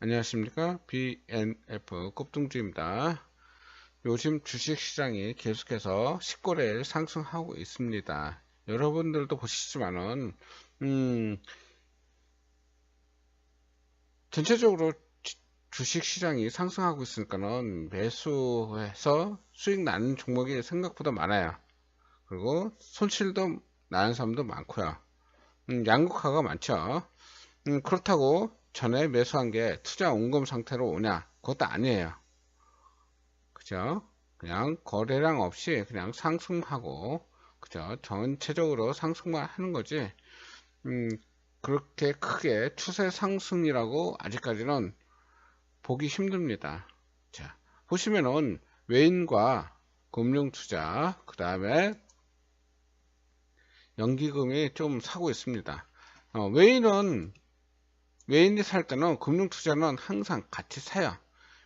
안녕하십니까? BNF 꼽둥주입니다. 요즘 주식시장이 계속해서 10거래일 상승하고 있습니다. 여러분들도 보시지만은 음 전체적으로 주식시장이 상승하고 있으니까는 매수해서 수익 나는 종목이 생각보다 많아요. 그리고 손실도 나는 사람도 많고요. 음, 양극화가 많죠. 음, 그렇다고 전에 매수한 게 투자 원금 상태로 오냐? 그것도 아니에요. 그죠? 그냥 거래량 없이 그냥 상승하고, 그죠? 전체적으로 상승만 하는 거지, 음, 그렇게 크게 추세 상승이라고 아직까지는 보기 힘듭니다. 자, 보시면은 외인과 금융투자, 그 다음에 연기금이 좀 사고 있습니다. 어, 외인은 외인이 살 때는 금융투자는 항상 같이 사요.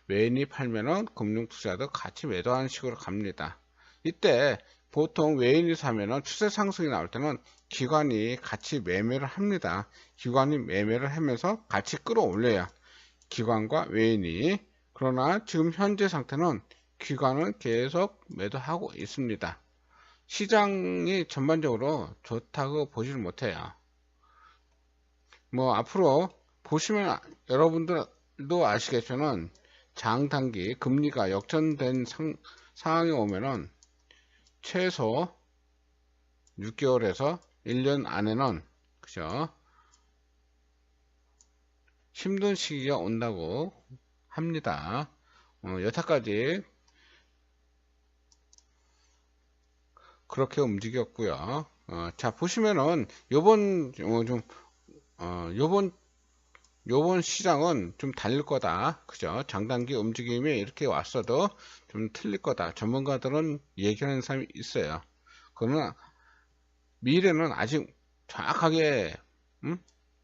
외인이 팔면은 금융투자도 같이 매도하는 식으로 갑니다. 이때 보통 외인이 사면은 추세 상승이 나올 때는 기관이 같이 매매를 합니다. 기관이 매매를 하면서 같이 끌어올려요. 기관과 외인이. 그러나 지금 현재 상태는 기관은 계속 매도하고 있습니다. 시장이 전반적으로 좋다고 보지를 못해요. 뭐 앞으로 보시면 아, 여러분들도 아시겠지만 장단기 금리가 역전된 상, 상황이 오면은 최소 6개월에서 1년 안에는 그죠 힘든 시기가 온다고 합니다. 어, 여태까지 그렇게 움직였고요. 어, 자 보시면은 요번 어, 좀 어, 요번 요번 시장은 좀 달릴 거다. 그죠? 장단기 움직임이 이렇게 왔어도 좀 틀릴 거다. 전문가들은 얘기하는 사람이 있어요. 그러나 미래는 아직 정확하게 음?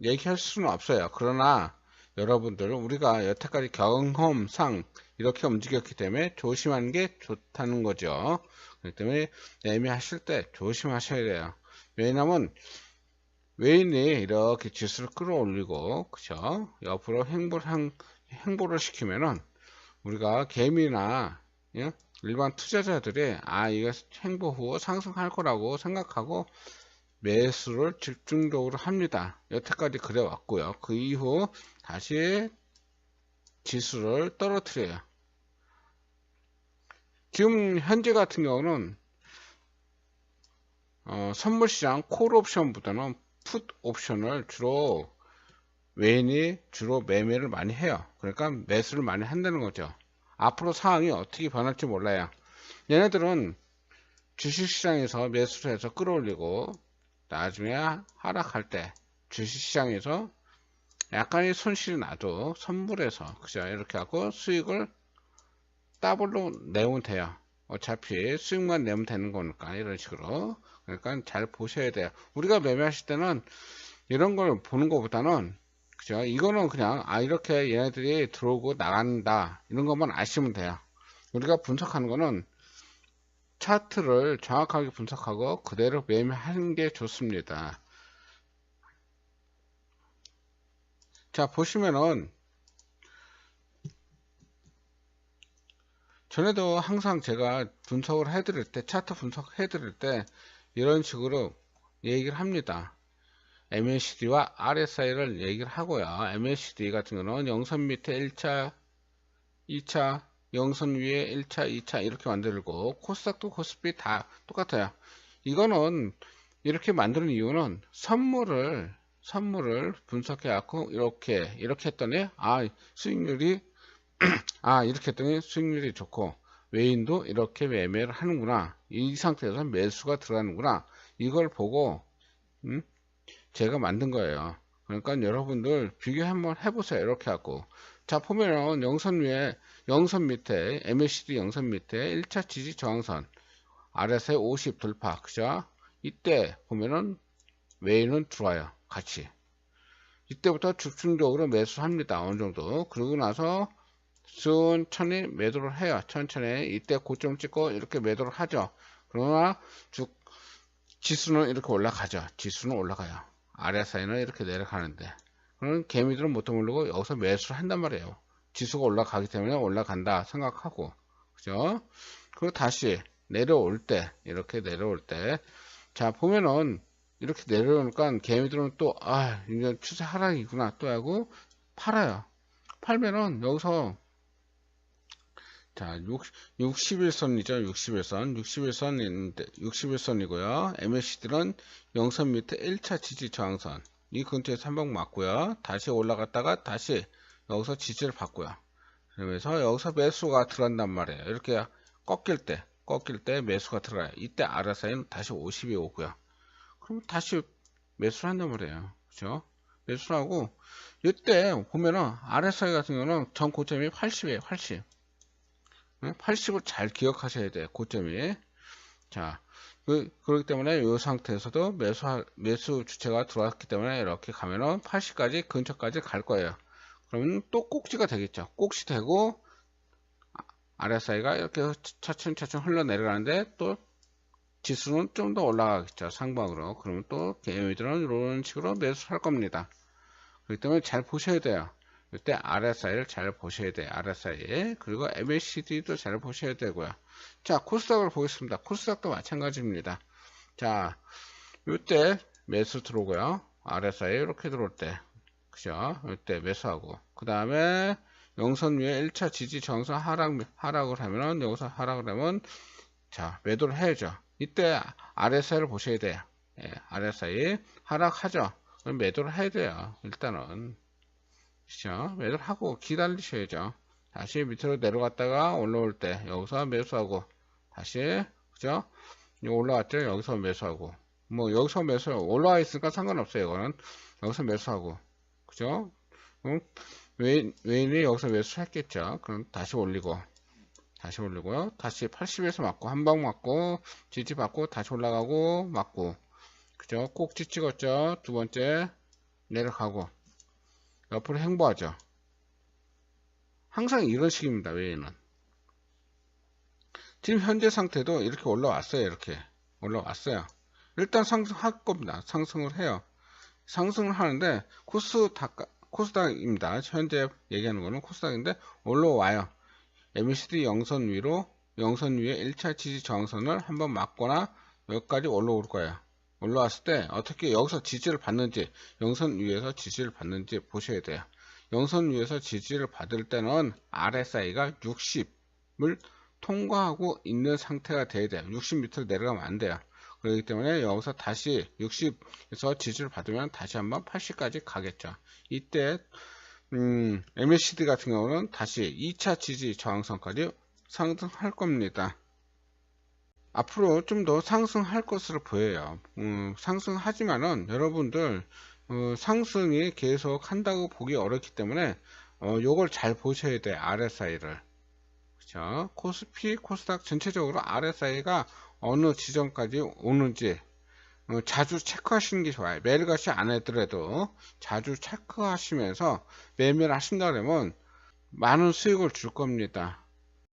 얘기할 수는 없어요. 그러나 여러분들 우리가 여태까지 경험상 이렇게 움직였기 때문에 조심하는 게 좋다는 거죠. 그렇기 때문에 매매하실 때 조심하셔야 돼요. 왜냐하면 외인이 이렇게 지수를 끌어올리고 그죠 옆으로 행보를 행보를 시키면은 우리가 개미나 예? 일반 투자자들이 아 이거 행보 후 상승할 거라고 생각하고 매수를 집중적으로 합니다. 여태까지 그래 왔고요. 그 이후 다시 지수를 떨어뜨려요. 지금 현재 같은 경우는 어, 선물시장 콜옵션보다는 풋 옵션을 주로 외인이 주로 매매를 많이 해요. 그러니까 매수를 많이 한다는 거죠. 앞으로 상황이 어떻게 변할지 몰라요. 얘네들은 주식시장에서 매수를 해서 끌어올리고 나중에 하락할 때 주식시장에서 약간의 손실이 나도 선물해서 그죠 이렇게 하고 수익을 더블로 내면 돼요. 어차피 수익만 내면 되는 거니까 이런 식으로 그러니까 잘 보셔야 돼요. 우리가 매매하실 때는 이런 걸 보는 것보다는 그죠? 이거는 그냥 아 이렇게 얘네들이 들어오고 나간다 이런 것만 아시면 돼요. 우리가 분석하는 거는 차트를 정확하게 분석하고 그대로 매매하는 게 좋습니다. 자 보시면은 전에도 항상 제가 분석을 해드릴 때 차트 분석 해드릴 때 이런 식으로 얘기를 합니다. MACD와 RSI를 얘기를 하고요. MACD 같은 경우는 영선 밑에 1차, 2차, 영선 위에 1차, 2차 이렇게 만들고 코스닥도 코스피 다 똑같아요. 이거는 이렇게 만드는 이유는 선물을 선물을 분석해 갖고 이렇게 이렇게 했더니 아 수익률이 아 이렇게 했더니 수익률이 좋고 외인도 이렇게 매매를 하는구나. 이 상태에서 매수가 들어가는구나. 이걸 보고 음? 제가 만든 거예요. 그러니까 여러분들 비교 한번 해보세요. 이렇게 하고. 자 보면은 영선 위에 영선 밑에 MACD 영선 밑에 1차 지지 저항선. 아래서 50 돌파. 그죠? 이때 보면은 외인은 들어와요. 같이. 이때부터 집중적으로 매수합니다. 어느 정도. 그러고 나서 천천히 매도를 해요. 천천히 이때 고점 찍고 이렇게 매도를 하죠. 그러나 쭉 지수는 이렇게 올라가죠. 지수는 올라가요. 사이는 이렇게 내려가는데 그러면 개미들은 못 모르고 여기서 매수를 한단 말이에요. 지수가 올라가기 때문에 올라간다 생각하고 그죠? 그리고 다시 내려올 때 이렇게 내려올 때 자 보면은 이렇게 내려오니까 개미들은 또아 이제 추세 하락이구나 또 하고 팔아요. 팔면은 여기서 자, 60, 61선이죠. 61선. 61선인데, 61선이고요. MACD는 0선 밑에 1차 지지 저항선. 이 근처에서 한번 맞고요. 다시 올라갔다가 다시 여기서 지지를 받고요. 그러면서 여기서 매수가 들어간단 말이에요. 이렇게 꺾일 때, 꺾일 때 매수가 들어가요. 이때 RSI는 다시 50이 오고요. 그럼 다시 매수를 한단 말이에요. 그죠? 매수를 하고, 이때 보면은 RSI 같은 경우는 전 고점이 80이에요. 80. 80을 잘 기억하셔야 돼요. 고점이. 자, 그, 그렇기 때문에 이 상태에서도 매수, 매수 주체가 들어왔기 때문에 이렇게 가면은 80까지 근처까지 갈 거예요. 그러면 또 꼭지가 되겠죠. 꼭지 되고, RSI가 이렇게 차츰차츰 흘러내려가는데 또 지수는 좀 더 올라가겠죠. 상방으로. 그러면 또 개미들은 이런 식으로 매수할 겁니다. 그렇기 때문에 잘 보셔야 돼요. 이때 RSI를 잘 보셔야 돼요. RSI. 그리고 MACD도 잘 보셔야 되고요. 자, 코스닥을 보겠습니다. 코스닥도 마찬가지입니다. 자, 이때 매수 들어오고요. RSI 이렇게 들어올 때. 그죠? 이때 매수하고. 그 다음에 영선 위에 1차 지지 정선 하락, 하락을 하면은, 여기서 하락을 하면, 자, 매도를 해야죠. 이때 RSI를 보셔야 돼요. 예, RSI 하락하죠. 그럼 매도를 해야 돼요. 일단은. 그죠? 매도를 하고 기다리셔야죠. 다시 밑으로 내려갔다가 올라올 때 여기서 매수하고 다시 그죠? 올라왔죠? 여기서 매수하고 뭐 여기서 매수 올라와 있으니까 상관없어요. 이거는 여기서 매수하고 그죠? 음, 외인, 외인이 여기서 매수했겠죠. 그럼 다시 올리고 다시 올리고요. 다시 80에서 맞고 한 방 맞고 지지 받고 다시 올라가고 맞고 그죠? 꼭지 찍었죠. 두 번째 내려가고 옆으로 행보하죠. 항상 이런 식입니다. 외에는. 지금 현재 상태도 이렇게 올라왔어요. 이렇게 올라왔어요. 일단 상승할 겁니다. 상승을 해요. 상승을 하는데 코스닥, 코스닥입니다. 현재 얘기하는 거는 코스닥인데 올라와요. MACD 영선 위로 영선 위에 1차 지지 저항선을 한번 맞거나 여기까지 올라올 거예요. 올라왔을 때 어떻게 여기서 지지를 받는지 영선 위에서 지지를 받는지 보셔야 돼요. 영선 위에서 지지를 받을 때는 RSI가 60을 통과하고 있는 상태가 돼야 돼요. 60m를 내려가면 안 돼요. 그렇기 때문에 여기서 다시 60에서 지지를 받으면 다시 한번 80까지 가겠죠. 이때 음, MACD 같은 경우는 다시 2차 지지 저항선까지 상승할 겁니다. 앞으로 좀 더 상승할 것으로 보여요. 음, 상승하지만은 여러분들 어, 상승이 계속 한다고 보기 어렵기 때문에 어, 요걸 잘 보셔야 돼 RSI를. 그죠 코스피 코스닥 전체적으로 RSI가 어느 지점까지 오는지 어, 자주 체크하시는 게 좋아요. 매일같이 안 하더라도 자주 체크하시면서 매매를 하신다 그러면 많은 수익을 줄 겁니다